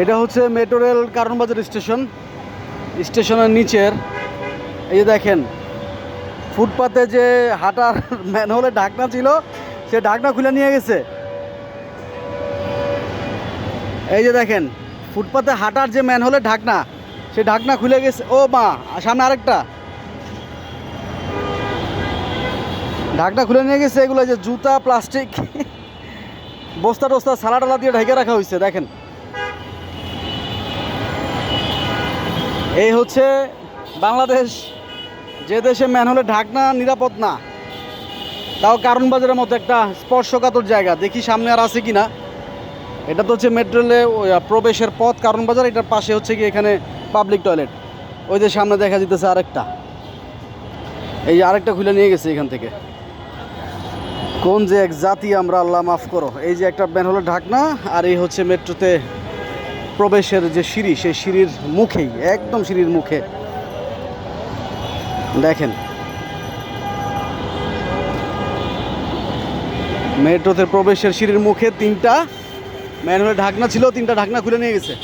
এটা হচ্ছে metro rail কারণবাজার station, স্টেশনের নিচের। এই যে দেখেন, ফুটপাতে যে হাঁটার ম্যানহোলে ঢাকনা ছিল, সে ঢাকনা খুলে নিয়ে গেছে। এই যে দেখেন, ফুটপাতে হাঁটার যে ম্যানহোলের ঢাকনা, সে ঢাকনা খুলে গেছে। ও মা সামনে আরেকটা। ঢাকনা খুলে নিয়ে গেছে, এগুলো যে জুতা, প্লাস্টিক বস্তা টস্তা সালা টালা দিয়ে ঢেকে রাখা হয়েছে, দেখেন। এই হচ্ছে বাংলাদেশ, যে দেশে ম্যানহোলের ঢাকনা নিরাপদ না, তাও কারণ বাজারের মতো একটা স্পর্শকাতর জায়গা। দেখি সামনে আর আছে কি না এটা তো হচ্ছে মেট্রো রেলে প্রবেশের পথ কারণ বাজার এটার পাশে হচ্ছে কি এখানে পাবলিক টয়লেট ওই যে সামনে দেখা যেতেছে আরেকটা। এই যে আরেকটা খুলে নিয়ে গেছে এখান থেকে। কোন যে এক জাতি আমরা, আল্লাহ মাফ করো। এই যে একটা ম্যানহোলের ঢাকনা, আর এই হচ্ছে মেট্রোতে প্রবেশের যে সিঁড়ি, সেই সিঁড়ির মুখেই, একদম সিঁড়ির মুখে। দেখেন। মেট্রোতে প্রবেশের সিঁড়ির মুখে তিনটা, ম্যানুয়াল ঢাকনা ছিল, তিনটা ঢাকনা খুলে নিয়ে গেছে।